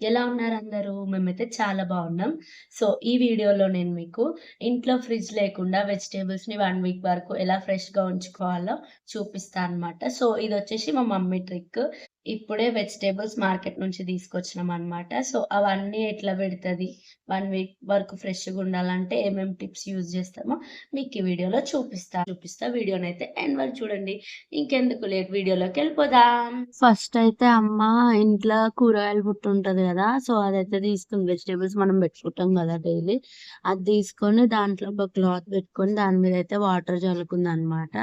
ఎలా ఉన్నారు అందరూ? మేమైతే చాలా బాగున్నాం. సో ఈ వీడియోలో నేను మీకు ఇంట్లో ఫ్రిడ్జ్ లేకుండా వెజిటేబుల్స్ని వన్ వీక్ వరకు ఎలా ఫ్రెష్గా ఉంచుకోవాలో చూపిస్తాను అనమాట సో ఇది వచ్చేసి మా మమ్మీ ట్రిక్. ఇప్పుడే వెజిటేబుల్స్ మార్కెట్ నుంచి తీసుకొచ్చినాం అనమాట సో అవన్నీ ఎట్లా పెడుతుంది? వన్ వీక్ వరకు ఫ్రెష్గా ఉండాలంటే ఏమేమి టిప్స్ యూజ్ చేస్తామో మీకు ఈ వీడియోలో చూపిస్తా చూపిస్తా. వీడియోని అయితే ఎండ్ వరకు చూడండి. ఇంకెందుకు లేట్? వీడియోలోకి వెళ్ళిపోదాం. ఫస్ట్ అయితే అమ్మ ఇంట్లో కూరగాయలు పుట్టు ఉంటుంది కదా? సో అదైతే తీసుకుని వెజిటేబుల్స్ మనం పెట్టుకుంటాం కదా డైలీ. అది తీసుకొని దాంట్లో ఒక క్లాత్ పెట్టుకొని దాని మీద అయితే వాటర్ చల్లుకుంది అనమాట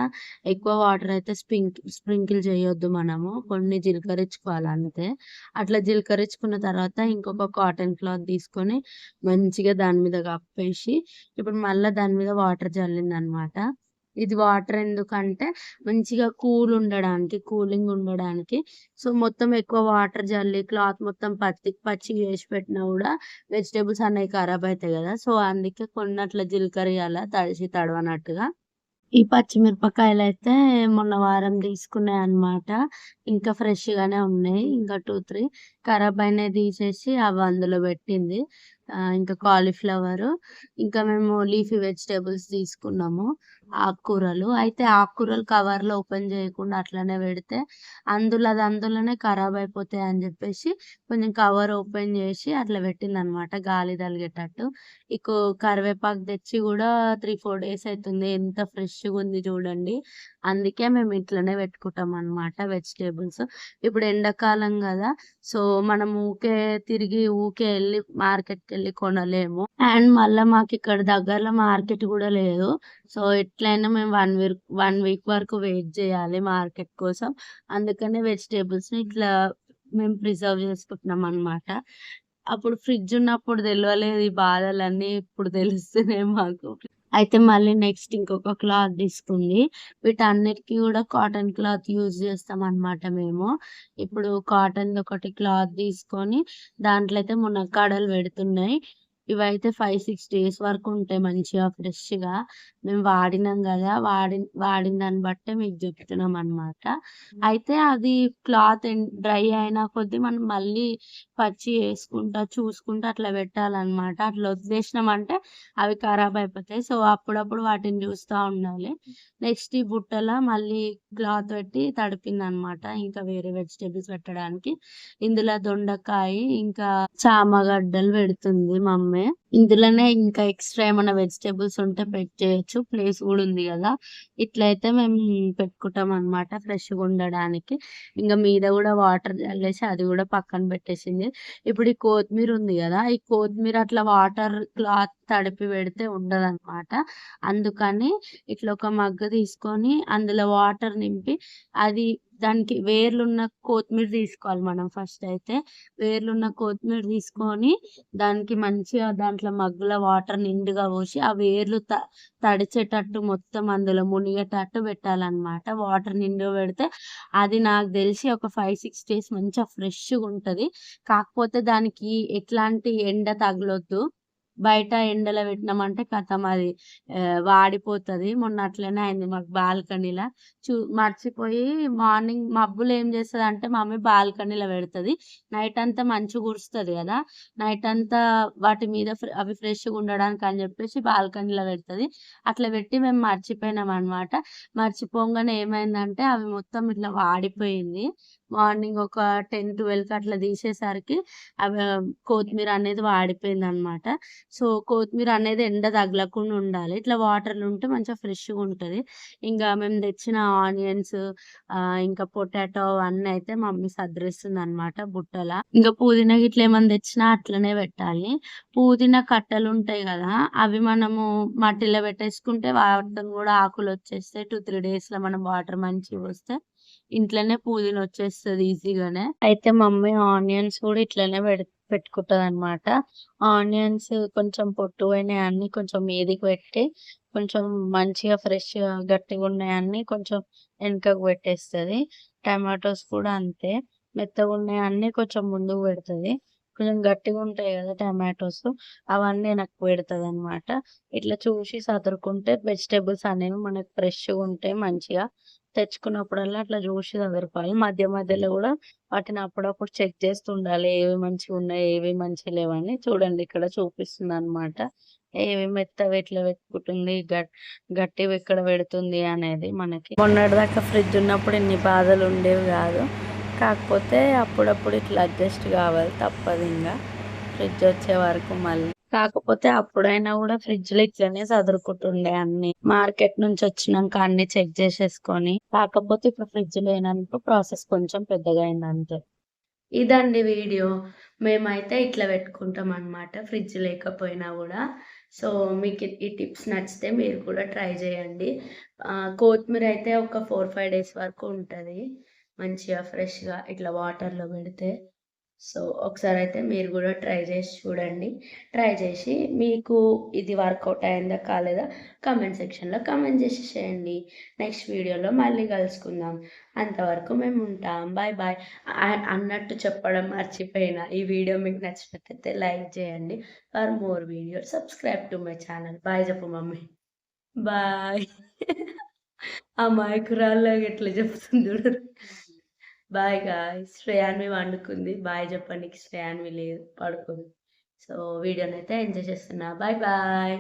ఎక్కువ వాటర్ అయితే స్ప్రింక్ స్ప్రింకిల్ చేయొద్దు మనము. కొన్ని జీలకరించుకోవాలి అంతే అట్లా జీలకరించుకున్న తర్వాత ఇంకొక కాటన్ క్లాత్ తీసుకొని మంచిగా దాని మీద కప్పేసి ఇప్పుడు మళ్ళీ దాని మీద వాటర్ చల్లింది అనమాట ఇది వాటర్ ఎందుకంటే మంచిగా కూల్ ఉండడానికి కూలింగ్ ఉండడానికి. సో మొత్తం ఎక్కువ వాటర్ జల్లి క్లాత్ మొత్తం పత్తి పచ్చి వేసి పెట్టినా కూడా వెజిటేబుల్స్ అనేవి ఖరాబ్ అవుతాయి కదా. సో అందుకే కొన్ని అట్లా జీలకర్ర తడిసి తడవనట్టుగా. ఈ పచ్చిమిరపకాయలు అయితే మొన్న వారం తీసుకున్నాయి అన్నమాట. ఇంకా ఫ్రెష్ గానే ఉన్నాయి. ఇంకా టూ త్రీ ఖరాబ్ అయినవి తీసేసి అవి అందులో పెట్టింది. ఇంకా కాలీఫ్లవర్ ఇంకా మేము లీఫీ వెజిటేబుల్స్ తీసుకున్నాము ఆకుకూరలు. అయితే ఆకుకూరలు కవర్లో ఓపెన్ చేయకుండా అట్లనే పెడితే అందులో అది అందులోనే ఖరాబ్ అయిపోతాయి అని చెప్పేసి కొంచెం కవర్ ఓపెన్ చేసి అట్లా పెట్టింది అనమాట గాలి తలిగేటట్టు ఇక కరివేపాకు తెచ్చి కూడా త్రీ ఫోర్ డేస్ అవుతుంది ఎంత ఫ్రెష్గా ఉంది చూడండి. అందుకే మేము ఇట్లనే పెట్టుకుంటాం అనమాట వెజిటేబుల్స్. ఇప్పుడు ఎండాకాలం కదా సో మనం ఊకే తిరిగి ఊకే వెళ్ళి మార్కెట్కి వెళ్ళి కొనలేము. అండ్ మళ్ళీ మాకు ఇక్కడ దగ్గరలో మార్కెట్ కూడా లేదు. సో ఎట్లయినా మేము వన్ వీక్ వన్ వీక్ వరకు వెయిట్ చేయాలి మార్కెట్ కోసం. అందుకనే వెజిటేబుల్స్ని ఇట్లా మేము ప్రిజర్వ్ చేసుకుంటున్నాం అన్నమాట. అప్పుడు ఫ్రిడ్జ్ ఉన్నప్పుడు తెలియలేదు ఈ బాధలన్నీ ఇప్పుడు తెలుస్తున్నాయి మాకు. అయితే మళ్ళీ నెక్స్ట్ ఇంకొక క్లాత్ తీసుకుంది. వీటన్నిటికీ కూడా కాటన్ క్లాత్ యూజ్ చేస్తాం అన్నమాట మేము. ఇప్పుడు కాటన్ ఒకటి క్లాత్ తీసుకొని దాంట్లో అయితే మునక్కాడలు పెడుతున్నాయి. ఇవైతే ఫైవ్ సిక్స్ డేస్ వరకు ఉంటాయి మంచిగా ఫ్రెష్గా మేము వాడినాం కదా వాడి వాడిన దాన్ని బట్టే మీకు చెప్తున్నాం అన్నమాట. అయితే అది క్లాత్ డ్రై అయిన కొద్దీ మనం మళ్ళీ పచ్చి వేసుకుంటా చూసుకుంటా అట్లా పెట్టాలన్నమాట. అట్లా వదిలేసినామంటే అవి ఖరాబ్ అయిపోతాయి. సో అప్పుడప్పుడు వాటిని చూస్తూ ఉండాలి. నెక్స్ట్ ఈ బుట్టల మళ్ళీ క్లాత్ పెట్టి తడిపింది అనమాట ఇంకా వేరే వెజిటేబుల్స్ పెట్టడానికి. ఇందులో దొండకాయ ఇంకా చామగడ్డలు పెడుతుంది మమ్మీ. ఇందులోనే ఇంకా ఎక్స్ట్రా ఏమైనా వెజిటేబుల్స్ ఉంటే పెట్టేయచ్చు. ప్లేస్ కూడా ఉంది కదా. ఇట్లయితే మేము పెట్టుకుంటాం అనమాట ఫ్రెష్గా ఉండడానికి. ఇంకా మీద కూడా వాటర్ చల్లేసి అది కూడా పక్కన పెట్టేసింది. ఇప్పుడు ఈ కొత్తిమీర ఉంది కదా ఈ కొత్తిమీర అట్లా వాటర్ క్లాత్ తడిపి పెడితే ఉండదు అనమాట అందుకని ఇట్లా ఒక మగ్గ తీసుకొని అందులో వాటర్ నింపి అది దానికి వేర్లున్న కొత్తిమీర తీసుకోవాలి మనం ఫస్ట్ అయితే. వేర్లున్న కొత్తిమీర తీసుకొని దానికి మంచిగా దాంట్లో మగ్గులో వాటర్ నిండుగా పోసి ఆ వేర్లు త తడిచేటట్టు మొత్తం అందులో మునిగేటట్టు పెట్టాలన్నమాట. వాటర్ నిండుగా పెడితే అది నాకు తెలిసి ఒక ఫైవ్ సిక్స్ డేస్ మంచిగా ఫ్రెష్గా ఉంటుంది. కాకపోతే దానికి ఎట్లాంటి ఎండ తగలొద్దు. బయట ఎండలో పెట్టినామంటే కథం అది. వాడిపోతుంది. మొన్న అట్లనే అయింది మాకు బాల్కనీలో. చూ మర్చిపోయి మార్నింగ్ మబ్బులు ఏం చేస్తుంది అంటే మమ్మీ బాల్కనీలో పెడుతుంది. నైట్ అంతా మంచు కురుస్తుంది కదా. నైట్ అంతా వాటి మీద అవి ఫ్రెష్గా ఉండడానికి అని చెప్పేసి బాల్కనీలో పెడుతుంది. అట్లా పెట్టి మేము మర్చిపోయినాం అనమాట మర్చిపోగానే ఏమైందంటే అవి మొత్తం ఇట్లా వాడిపోయింది. మార్నింగ్ ఒక టెన్ ట్వెల్వ్కి అట్లా తీసేసరికి అవి కొత్తిమీర అనేది వాడిపోయింది అనమాట సో కొత్తిమీర అనేది ఎండ తగలకుండా ఉండాలి. ఇట్లా వాటర్లు ఉంటే మంచిగా ఫ్రెష్గా ఉంటుంది. ఇంకా మేము తెచ్చిన ఆనియన్స్ ఇంకా పొటాటో అన్నీ అయితే మమ్మీ సదరిస్తుంది అనమాట బుట్టల. ఇంకా పుదీనా గిట్ల ఏమైనా తెచ్చినా అట్లనే పెట్టాలి. పుదీనా కట్టలు ఉంటాయి కదా అవి మనము మట్టిలో పెట్టేసుకుంటే వాటిని కూడా ఆకులు వచ్చేస్తే టూ త్రీ డేస్లో మనం వాటర్ మంచిగా వస్తే ఇంట్లోనే పుదీనా వచ్చేస్తుంది ఈజీగానే. అయితే మమ్మీ ఆనియన్స్ కూడా ఇట్లనే పెడు పెట్టుకుంటది అనమాట ఆనియన్స్ కొంచెం పొట్టు పోయినాయి అన్ని కొంచెం మీదికి పెట్టి కొంచెం మంచిగా ఫ్రెష్ గట్టిగా ఉన్నాయన్ని కొంచెం వెనుకకు పెట్టేస్తుంది. టమాటోస్ కూడా అంతే. మెత్తగా ఉన్నాయి అన్ని కొంచెం ముందుకు పెడుతుంది. కొంచెం గట్టిగా ఉంటాయి కదా టమాటోస్. అవన్నీ నాకు పెడుతుంది అనమాట ఇట్లా చూసి సదురుకుంటే వెజిటేబుల్స్ అనేవి మనకు ఫ్రెష్గా ఉంటాయి మంచిగా తెచ్చుకున్నప్పుడల్లా అట్లా చూసి చదురుకోవాలి. మధ్య మధ్యలో గూడా వాటిని అప్పుడప్పుడు చెక్ చేస్తుండాలి. ఏవి మంచిగున్నాయి, ఏవి మంచిగా లేవని. చూడండి ఇక్కడ చూపిస్తుందనమాట. ఏవి మెత్తవి ఎట్లా పెట్టుకుంటుంది, గట్ గట్టివి ఎక్కడ పెడుతుంది అనేది మనకి. మొన్నటిదాకా ఫ్రిడ్జ్ ఉన్నప్పుడు ఇన్ని బాధలు ఉండేవి గాదు. కాకపోతే అప్పుడప్పుడు ఇట్లా అడ్జస్ట్ కావాలి తప్పదింగా. ఫ్రిడ్జ్ వచ్చే వరకు మళ్ళీ. కాకపోతే అప్పుడైనా కూడా ఫ్రిడ్జ్లో ఇట్లనే చదురుకుంటుండే అన్ని మార్కెట్ నుంచి వచ్చినాక అన్ని చెక్ చేసేసుకొని. కాకపోతే ఇప్పుడు ఫ్రిడ్జ్ లేనందుకు ప్రాసెస్ కొంచెం పెద్దగా అయింది అంతే. ఇదండి వీడియో. మేమైతే ఇట్లా పెట్టుకుంటాం అనమాట ఫ్రిడ్జ్ లేకపోయినా కూడా సో, మీకు ఈ టిప్స్ నచ్చితే మీరు కూడా ట్రై చేయండి. కొత్తిమీర అయితే ఒక 4, 5 డేస్ వరకు ఉంటుంది మంచిగా ఫ్రెష్‌గా ఇట్లా వాటర్‌లో పెడితే. సో, ఒకసారి అయితే మీరు కూడా ట్రై చేసి చూడండి. ట్రై చేసి మీకు ఇది వర్కౌట్ అయిందా కాలేదా కామెంట్ సెక్షన్‌లో కామెంట్ చేసేసేయండి. నెక్స్ట్ వీడియోలో మళ్ళీ కలుసుకుందాం. అంతవరకు మేము ఉంటాం. Bye bye. అన్నట్టు చెప్పడం మర్చిపోయిన ఈ వీడియో మీకు నచ్చినట్లయితే లైక్ చేయండి. For more videos subscribe to my channel. Bye చెప్పు మమ్మీ. బాయ్. ఆ అమాయకురాల్లాగా ఎట్లా చెప్తుంది చూడరు బాయ్ గాయ్ శ్రేయాన్వి వండుకుంది. బాయ్ చెప్పండి శ్రేయాన్వి లేదు. పడుకుంది. సో, వీడియోనైతే ఎంజాయ్ చేస్తున్నా. Bye bye.